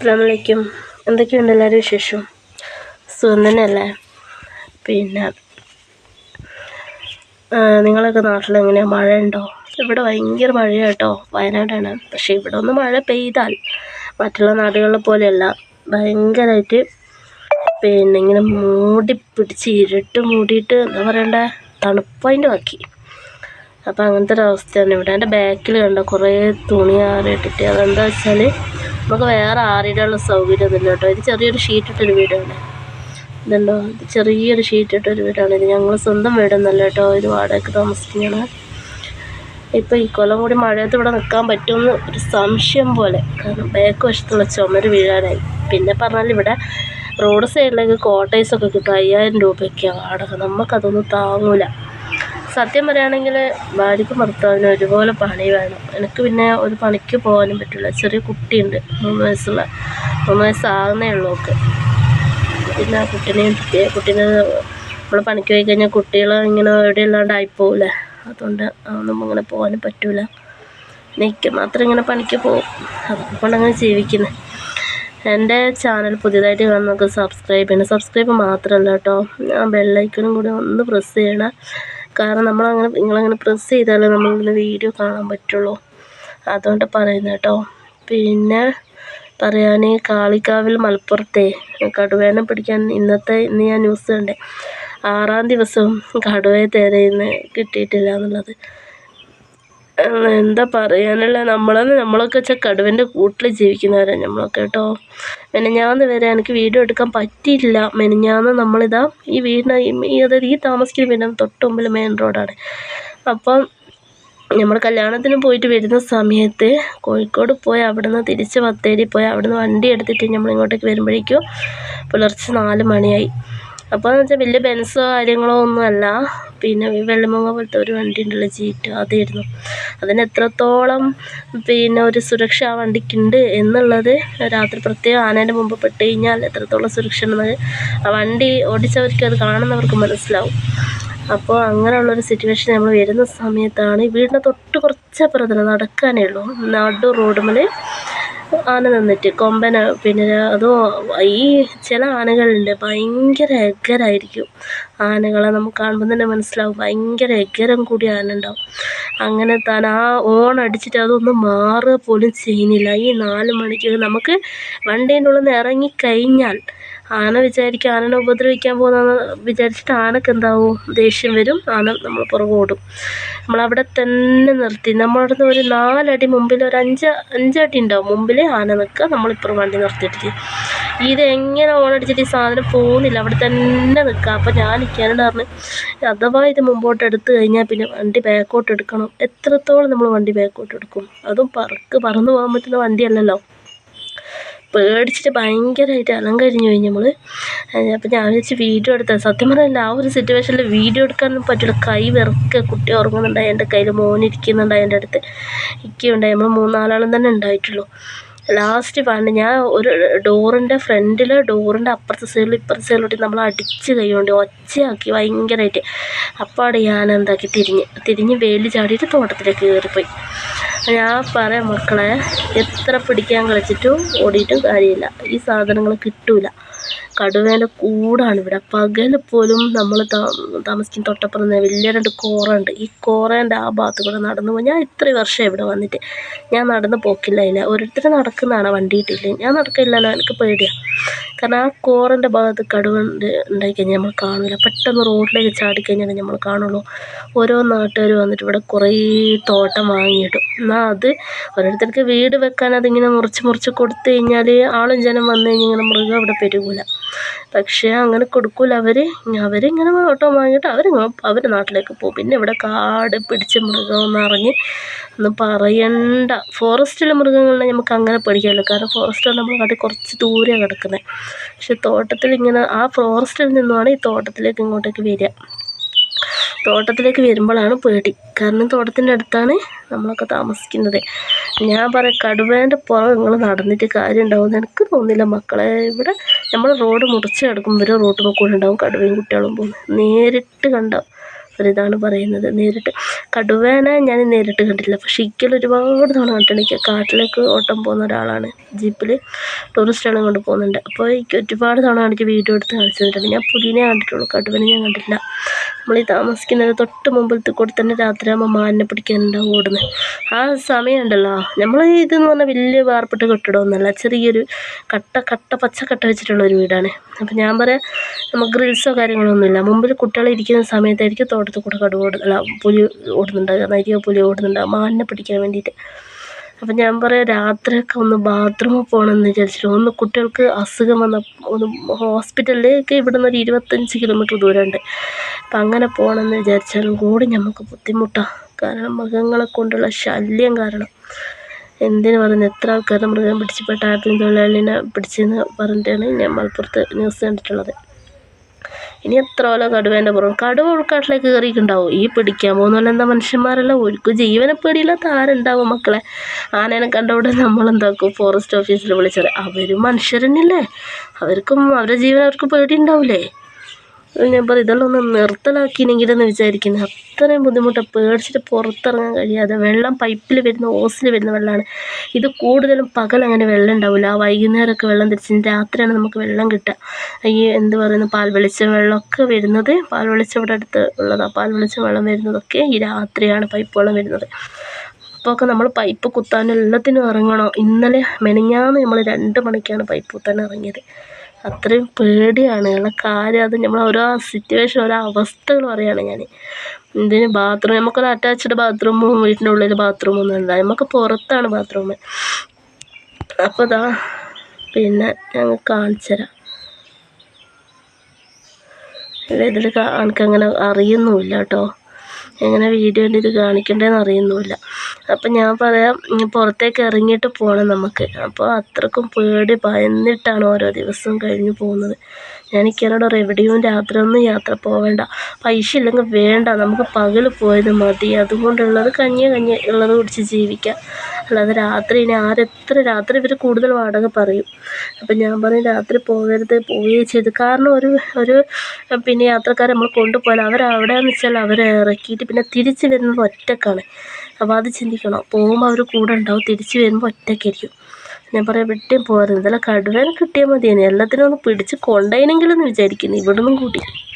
അസ്സാം വലൈക്കും എന്തൊക്കെയുണ്ട് എല്ലാവരും വിശേഷം? സുഖം തന്നെയല്ലേ? പിന്നെ നിങ്ങളൊക്കെ നാട്ടിൽ എങ്ങനെയാണ് മഴ ഉണ്ടോ ഇവിടെ ഭയങ്കര മഴയാണ് കേട്ടോ വയനാടാണ്. പക്ഷേ ഇവിടെ ഒന്ന് മഴ പെയ്താൽ മറ്റുള്ള നാടുകളിലെ പോലെയല്ല. ഭയങ്കരമായിട്ട് പിന്നെ ഇങ്ങനെ മൂടി പിടിച്ച് ഇരുട്ട് മൂടിയിട്ട് എന്താ പറയണ്ടേ? തണുപ്പതിന്റെ ബാക്കി. അപ്പോൾ അങ്ങനത്തെ ഒരു അവസ്ഥയാണ്. ഇവിടെ എന്റെ ബാക്കിൽ കണ്ട കുറേ തുണി ആറിയിട്ടിട്ട് അതെന്താ വെച്ചാൽ നമുക്ക് വേറെ ആറിയിടാനുള്ള സൗകര്യമൊന്നുമില്ല കേട്ടോ. ഇത് ചെറിയൊരു ഷീറ്റ് ഇട്ടൊരു വീടാണ്. ഇതുണ്ടോ? ഇത് ചെറിയൊരു ഷീറ്റ് ഇട്ടൊരു വീടാണ്. ഇത് ഞങ്ങൾ സ്വന്തം വീടൊന്നല്ല കേട്ടോ. ഇത് വാടകയ്ക്ക് താമസിക്കുകയാണ് ഇപ്പോൾ ഈ കൊല്ലം കൂടി മഴയത്ത് ഇവിടെ നിൽക്കാൻ പറ്റുമെന്ന് ഒരു സംശയം പോലെ. കാരണം ബാക്ക് വശത്തുള്ള ചുമര് വീഴാനായി. പിന്നെ പറഞ്ഞാൽ ഇവിടെ റോഡ് സൈഡിലേക്ക് കോട്ടേഴ്സൊക്കെ കിട്ടും. അയ്യായിരം രൂപയ്ക്കാണ് വാടക. നമുക്കതൊന്നും താങ്ങൂല. സത്യം പറയുകയാണെങ്കിൽ ഭാര്യയ്ക്കും ഭർത്താവിനും ഒരുപോലെ പണി വേണം. എനിക്ക് പിന്നെ ഒരു പണിക്ക് പോകാനും പറ്റില്ല. ചെറിയ കുട്ടിയുണ്ട്. മൂന്ന് വയസ്സുള്ള മൂന്ന് വയസ്സാകുന്നേ ഉള്ളൂ ഒക്കെ പിന്നെ ആ കുട്ടീനെയും കുട്ടീനെ നമ്മൾ പണിക്ക് പോയി കഴിഞ്ഞാൽ കുട്ടികൾ ഇങ്ങനെ എവിടെ ഇല്ലാണ്ടായി പോകില്ലേ അതുകൊണ്ട് അതൊന്നും അങ്ങനെ പോകാനും പറ്റില്ല എനിക്ക് മാത്രം ഇങ്ങനെ പണിക്ക് പോകും അതുകൊണ്ട് അങ്ങനെ ജീവിക്കുന്നത് എന്റെ ചാനൽ പുതിയതായിട്ട് കാണുന്നവർക്ക് സബ്സ്ക്രൈബ് ചെയ്യണം. സബ്സ്ക്രൈബ് മാത്രമല്ല കേട്ടോ. ആ ബെല്ലൈക്കണും കൂടി ഒന്ന് പ്രസ് ചെയ്യണം. കാരണം നമ്മളങ്ങനെ നിങ്ങളങ്ങനെ പ്രസ് ചെയ്താലേ നമ്മളിങ്ങനെ വീഡിയോ കാണാൻ പറ്റുള്ളൂ. അതുകൊണ്ട് പറയുന്നത് കേട്ടോ. പിന്നെ പറയാൻ കാളിക്കാവിൽ മലപ്പുറത്തെ കടുവേനെ പിടിക്കാൻ ഇന്നത്തെ ഇന്ന് ഞാൻ ന്യൂസ് കണ്ടേ. ആറാം ദിവസവും കടുവയെ തിരയുന്ന കിട്ടിയിട്ടില്ല എന്നുള്ളത്. എന്താ പറയാനുള്ള നമ്മളെന്ന് നമ്മളൊക്കെ വെച്ചാൽ കടുവന്റെ കൂട്ടിൽ ജീവിക്കുന്നവരാണ് നമ്മളൊക്കെ കേട്ടോ. മെനഞ്ഞാന്ന് വരെ എനിക്ക് വീഡിയോ എടുക്കാൻ പറ്റിയില്ല. മെനഞ്ഞാന്ന് നമ്മളിതാ ഈ വീടിന് ഈ അതായത് ഈ താമസിക്കുന്ന വീടിന് തൊട്ട് മുമ്പിൽ മെയിൻ റോഡാണ് അപ്പം നമ്മൾ കല്യാണത്തിന് പോയിട്ട് വരുന്ന സമയത്ത് കോഴിക്കോട് പോയി അവിടുന്ന് തിരിച്ച് ബത്തേരി പോയി അവിടുന്ന് വണ്ടി എടുത്തിട്ട് നമ്മൾ ഇങ്ങോട്ടേക്ക് വരുമ്പോഴേക്കും പുലർച്ചെ നാല് മണിയായി. അപ്പോൾ എന്ന് വെച്ചാൽ വലിയ ബെൻസോ കാര്യങ്ങളോ ഒന്നുമല്ല പിന്നെ ഈ വെള്ളിമുങ്ങ പോലത്തെ ഒരു വണ്ടി ഉണ്ടല്ലോ ജീറ്റ് അതായിരുന്നു. അതിന് എത്രത്തോളം പിന്നെ ഒരു സുരക്ഷ ആ വണ്ടിക്കുണ്ട് എന്നുള്ളത് രാത്രി പ്രത്യേകം ആനേന്റെ മുമ്പ് പെട്ട് കഴിഞ്ഞാൽ എത്രത്തോളം സുരക്ഷ ഉണ്ടെന്നത് ആ വണ്ടി ഓടിച്ചവർക്ക് അത് കാണുന്നവർക്ക് മനസ്സിലാവും. അപ്പോൾ അങ്ങനെയുള്ളൊരു സിറ്റുവേഷൻ നമ്മൾ വരുന്ന സമയത്താണ് വീടിന്റെ തൊട്ട് കുറച്ചപ്പുറത്തിന് നടക്കാനേ ഉള്ളൂ. നടു റോഡുമ്മൽ ആന നിന്നിട്ട് കൊമ്പന പിന്നെ അതോ ഈ ചില ആനകളുണ്ട് ഭയങ്കര എഗരായിരിക്കും. ആനകളെ നമുക്ക് കാണുമ്പോൾ തന്നെ മനസ്സിലാവും ഭയങ്കര എഗരം കൂടിയ ആന ഉണ്ടാവും. അങ്ങനെ താൻ ആ ഓൺ അടിച്ചിട്ട് അതൊന്നും മാറുക പോലും ചെയ്യുന്നില്ല. ഈ നാല് മണിക്ക് നമുക്ക് വണ്ടീന്റെ ഉള്ളിൽ നിന്ന് ഇറങ്ങിക്കഴിഞ്ഞാൽ ആന വിചാരിക്കും ആനനെ ഉപദ്രവിക്കാൻ പോകുന്നതെന്ന് വിചാരിച്ചിട്ട് ആനക്ക് എന്താവും ദേഷ്യം വരും. ആന നമ്മൾ പുറകെ ഓടും. നമ്മളവിടെ തന്നെ നിർത്തി. നമ്മളവിടുന്ന് ഒരു നാലടി മുമ്പിൽ ഒരു അഞ്ച് അഞ്ചടി ഉണ്ടാവും മുമ്പിൽ ആന നിൽക്കുക. നമ്മളിപ്പുറം വണ്ടി നിർത്തിയിട്ട് ഇത് എങ്ങനെ ഓണടിച്ചിട്ട് ഈ സാധനം പോകുന്നില്ല. അവിടെ തന്നെ നിൽക്കുക. അപ്പോൾ ഞാൻ നിൽക്കാനുണ്ട് പറഞ്ഞ്. അഥവാ ഇത് മുമ്പോട്ട് എടുത്തു കഴിഞ്ഞാൽ പിന്നെ വണ്ടി ബാക്കോട്ട് എടുക്കണം. എത്രത്തോളം നമ്മൾ വണ്ടി ബാക്കോട്ട് എടുക്കും? അതും പറക്ക് പറന്നു പോകാൻ പറ്റുന്ന വണ്ടിയല്ലല്ലോ. പേടിച്ചിട്ട് ഭയങ്കരമായിട്ട് അലം കഴിഞ്ഞു പോയി നമ്മൾ അപ്പോൾ ഞാൻ വെച്ച് വീഡിയോ എടുത്തത്. സത്യം പറഞ്ഞാൽ ആ ഒരു സിറ്റുവേഷനിൽ വീഡിയോ എടുക്കാനൊന്നും പറ്റില്ല കൈ വിറക്കുക കുട്ടി ഉറങ്ങുന്നുണ്ടായി. എന്റെ കയ്യിൽ മോനിരിക്കുന്നുണ്ടായി എന്റെ അടുത്ത് ഇരിക്കുന്നുണ്ടായി നമ്മൾ മൂന്നാലാളും തന്നെ ഉണ്ടായിട്ടുള്ളൂ. ലാസ്റ്റ് പണ്ട് ഞാൻ ഒരു ഡോറിന്റെ ഫ്രണ്ടിൽ ഡോറിന്റെ അപ്പുറത്തെ സൈഡിൽ ഇപ്പുറത്തെ സൈഡിലോട്ട് നമ്മൾ അടിച്ച് കൈ ഒച്ചയാക്കി ഭയങ്കരമായിട്ട് അപ്പാടെ ഞാൻ എന്താക്കി തിരിഞ്ഞ് തിരിഞ്ഞ് വേലി ചാടിയിട്ട് തോട്ടത്തിലേക്ക് കയറിപ്പോയി. ഞാൻ പറയാം മക്കളെ എത്ര പിടിക്കാൻ കളിച്ചിട്ടും ഓടിയിട്ടും കാര്യമില്ല. ഈ സാധനങ്ങൾ കിട്ടൂല. കടുവേന്റെ കൂടാണ് ഇവിടെ. പകൽ പോലും നമ്മൾ താമസിക്കുന്ന തൊട്ടപ്പുറം വലിയ രണ്ട് കോറ ഉണ്ട്. ഈ കോറേന്റെ ആ ഭാഗത്ത് കൂടെ നടന്നു പോയി. ഞാൻ ഇത്ര വർഷം ഇവിടെ വന്നിട്ട് ഞാൻ നടന്ന് പോക്കില്ല ഇല്ല ഓരോരുത്തർ നടക്കുന്നതാണ് വണ്ടി കിട്ടിയില്ല? ഞാൻ നടക്കില്ലല്ലോ. എനിക്ക് പേടിയാണ് കാരണം ആ കോറിന്റെ ഭാഗത്ത് കടുവ ഉണ്ട് ഉണ്ടായിക്കഴിഞ്ഞാൽ നമ്മൾ കാണില്ല പെട്ടെന്ന് റോഡിലേക്ക് ചാടിക്കഴിഞ്ഞാൽ നമ്മൾ കാണുള്ളൂ. ഓരോ നാട്ടുകാർ വന്നിട്ട് ഇവിടെ കുറേ തോട്ടം വാങ്ങിയിടും എന്നാൽ അത് ഓരോരുത്തർക്ക് വീട് വെക്കാൻ അതിങ്ങനെ മുറിച്ച് മുറിച്ച് കൊടുത്തു കഴിഞ്ഞാൽ ആളും ജനം വന്നു കഴിഞ്ഞാൽ ഇങ്ങനെ മൃഗം അവിടെ പെരുകൂല. പക്ഷേ അങ്ങനെ കൊടുക്കൂല അവർ അവരിങ്ങനെ ഓട്ടം വാങ്ങിയിട്ട് അവർ അവർ നാട്ടിലേക്ക് പോകും. പിന്നെ ഇവിടെ കാട് പിടിച്ച മൃഗം നിറഞ്ഞ് ഒന്നും പറയണ്ട. ഫോറസ്റ്റിലെ മൃഗങ്ങളെ നമുക്ക് അങ്ങനെ പേടിക്കാമല്ലോ കാരണം ഫോറസ്റ്റ് നമ്മൾ കാട്ടി കുറച്ച് ദൂരെയാണ് കിടക്കുന്നത് പക്ഷെ തോട്ടത്തിൽ ഇങ്ങനെ ആ ഫോറസ്റ്റിൽ നിന്നുമാണ് ഈ തോട്ടത്തിലേക്ക് ഇങ്ങോട്ടേക്ക് വരിക. തോട്ടത്തിലേക്ക് വരുമ്പോഴാണ് പേടി. കാരണം തോട്ടത്തിന്റെ അടുത്താണ് നമ്മളൊക്കെ താമസിക്കുന്നത്. ഞാൻ പറയാം കടുവേന്റെ പുറം നിങ്ങൾ നടന്നിട്ട് കാര്യം ഉണ്ടാവുമെന്ന് എനിക്ക് തോന്നുന്നില്ല. മക്കളെ ഇവിടെ നമ്മൾ റോഡ് മുറിച്ച് കിടക്കുമ്പോൾ റോഡ് കൂടെ ഉണ്ടാവും കടുവയും കുട്ടികളും പോകും നേരിട്ട് കണ്ട ഒരിതാണ് പറയുന്നത് നേരിട്ട്. കടുവേനെ ഞാൻ നേരിട്ട് കണ്ടിട്ടില്ല. പക്ഷേ ഇക്കൽ ഒരുപാട് തവണ കണ്ടിട്ടുണ്ട്. കാട്ടിലേക്ക് ഓട്ടം പോകുന്ന ഒരാളാണ്. ജീപ്പിൽ ടൂറിസ്റ്റുകളെ കൊണ്ട് പോകുന്നുണ്ട്. അപ്പോൾ എനിക്ക് ഒരുപാട് തവണ എനിക്ക് വീഡിയോ എടുത്ത് കാണിച്ചു തന്നിട്ടുണ്ട്. ഞാൻ പുലിനെ കണ്ടിട്ടുള്ളൂ. കടുവനെ ഞാൻ കണ്ടില്ല നമ്മൾ ഈ താമസിക്കുന്നത് തൊട്ട് മുമ്പിലത്തെ കൂടെ തന്നെ രാത്രിയാകുമ്പോൾ മാനിനെ പിടിക്കാനുണ്ടാവും ഓടുന്നത് ആ സമയമുണ്ടല്ലോ. നമ്മൾ ഇതെന്ന് പറഞ്ഞാൽ വലിയ വാർപ്പിട്ട കെട്ടിടമൊന്നുമല്ല. ചെറിയൊരു കട്ട കട്ട പച്ച കട്ട വെച്ചിട്ടുള്ള ഒരു വീടാണ്. അപ്പം ഞാൻ പറയാം നമുക്ക് ഗ്രിൽസോ കാര്യങ്ങളൊന്നുമില്ല. മുമ്പിൽ കുട്ടികൾ ഇരിക്കുന്ന സമയത്തായിരിക്കും തോട്ടത്തിൽ കൂടെ കടുവ ഓടുന്നത്. അല്ല പുലി ഓടുന്നുണ്ടാകുക നരിയോ പുലി ഓടുന്നുണ്ടാകും മാനിനെ പിടിക്കാൻ വേണ്ടിയിട്ട്. അപ്പം ഞാൻ പറയാം രാത്രിയൊക്കെ ഒന്ന് ബാത്റൂമിൽ പോകണമെന്ന് വിചാരിച്ചിട്ട് ഒന്ന് കുട്ടികൾക്ക് അസുഖം വന്ന ഒന്ന് ഹോസ്പിറ്റലിലേക്ക് ഇവിടുന്ന് ഒരു ഇരുപത്തഞ്ച് കിലോമീറ്റർ ദൂരമുണ്ട്. അപ്പം അങ്ങനെ പോകണമെന്ന് വിചാരിച്ചാലും കൂടി നമുക്ക് ബുദ്ധിമുട്ടാണ് കാരണം മൃഗങ്ങളെ കൊണ്ടുള്ള ശല്യം കാരണം. എന്തിന് പറയുന്നത് എത്ര ആൾക്കാരെ മൃഗം പിടിച്ച് ടാപ്പിംഗ് തൊഴിലാളിനെ പിടിച്ചെന്ന് പറഞ്ഞിട്ടാണ് ഞാൻ മലപ്പുറത്ത് ന്യൂസ് കണ്ടിട്ടുള്ളത്. ഇനി എത്ര പോലെ കടുവേന്റെ പുറം കടുവ ഉൾക്കാട്ടിലേക്ക് കയറിയിട്ടുണ്ടാവും. ഈ പിടിക്കാൻ പോകുന്ന എന്താ മനുഷ്യന്മാരല്ല? ഒരുക്കും ജീവനെ പേടിയില്ലാത്ത ആരുണ്ടാവും മക്കളെ? ആനേനെ കണ്ടവിടെ നമ്മളെന്താക്കും? ഫോറസ്റ്റ് ഓഫീസിൽ വിളിച്ചത് അവരും മനുഷ്യർ തന്നെയല്ലേ അവർക്കും അവരുടെ ജീവൻ അവർക്ക് പേടി ഉണ്ടാവില്ലേ ഞാൻ പറയും ഇതെല്ലാം ഒന്ന് നിർത്തലാക്കിയെങ്കിലെന്ന് വിചാരിക്കുന്നത് അത്രയും ബുദ്ധിമുട്ടാണ് പേടിച്ചിട്ട് പുറത്തിറങ്ങാൻ കഴിയാതെ വെള്ളം പൈപ്പിൽ വരുന്ന ഓസിൽ വരുന്ന വെള്ളമാണ് ഇത് കൂടുതലും പകൽ അങ്ങനെ വെള്ളം ഉണ്ടാവില്ല ആ വൈകുന്നേരമൊക്കെ വെള്ളം തിരിച്ച് രാത്രിയാണ് നമുക്ക് വെള്ളം കിട്ടുക. ഈ എന്ത് പറയുന്നു പാൽ വെളിച്ചം വെള്ളമൊക്കെ വരുന്നത് പാൽ വെളിച്ചം ഇവിടെ അടുത്ത് ഉള്ളതാണ് പാൽ വെളിച്ചം വെള്ളം വരുന്നതൊക്കെ ഈ രാത്രിയാണ് പൈപ്പ് വെള്ളം വരുന്നത്. അപ്പോൾ ഒക്കെ നമ്മൾ പൈപ്പ് കുത്താനും എല്ലാത്തിനും ഇറങ്ങണം. ഇന്നലെ മെനഞ്ഞാന്ന് നമ്മൾ രണ്ട് മണിക്കാണ് പൈപ്പ് കുത്താൻ ഇറങ്ങിയത്. അത്രയും പേടിയാണ്. ഉള്ള കാര്യം അത് നമ്മൾ ഓരോ സിറ്റുവേഷൻ ഓരോ അവസ്ഥകൾ പറയുകയാണ് ഞാൻ ഇതിന് ബാത്റൂം നമുക്കൊരു അറ്റാച്ച്ഡ് ബാത്റൂമും വീട്ടിന്റെ ഉള്ളിൽ ബാത്റൂമൊന്നും ഇല്ല നമുക്ക് പുറത്താണ് ബാത്റൂം അപ്പോൾ ഇതാ പിന്നെ ഞങ്ങൾ കാണിച്ചു തരാം. ഇതിൽ എനിക്കങ്ങനെ അറിയുന്നുമില്ല കേട്ടോ. എങ്ങനെ വീഡിയോ ഇത് കാണിക്കേണ്ടതെന്ന് അറിയുന്നുമില്ല. അപ്പം ഞാൻ പറയാം പുറത്തേക്ക് ഇറങ്ങിയിട്ട് പോകണം നമുക്ക്. അപ്പോൾ അത്രക്കും പേടി ഭയന്നിട്ടാണ് ഓരോ ദിവസവും കഴിഞ്ഞു പോകുന്നത്. ഞാൻ ഇക്കനോട് എവിടെയും രാത്രി ഒന്നും യാത്ര പോവേണ്ട. പൈസ ഇല്ലെങ്കിൽ വേണ്ട നമുക്ക് പകൽ പോയത് മതി. അതുകൊണ്ടുള്ളത് കഞ്ഞി കഞ്ഞി ഉള്ളത് കുടിച്ച് ജീവിക്കാം. അല്ലാതെ രാത്രി ഇനി ആരെത്ര രാത്രി ഇവർ കൂടുതൽ വാടക പറയും. അപ്പം ഞാൻ പറയും രാത്രി പോകരുത് പോവുകയും ചെയ്ത്. കാരണം ഒരു ഒരു പിന്നെ യാത്രക്കാരെ നമ്മൾ കൊണ്ടുപോയാൽ അവരവിടെയെന്ന് വെച്ചാൽ അവരെ ഇറക്കിയിട്ട് പിന്നെ തിരിച്ച് വരുന്നത് ഒറ്റക്കാണ്. അപ്പോൾ അത് ചിന്തിക്കണം. പോകുമ്പോൾ അവർ കൂടെ ഉണ്ടാവും തിരിച്ച് വരുമ്പോൾ ഒറ്റയ്ക്കായിരിക്കും. ഞാൻ പറയാം വിട്ടേം പോകരുത് ഇതെല്ലാം കടുവേനെ കിട്ടിയാൽ മതിയേനെ. എല്ലാത്തിനും ഒന്ന് പിടിച്ച് കൊണ്ടുപോയിനെങ്കിലെന്ന് വിചാരിക്കുന്നു. ഇവിടെ നിന്നും കൂടി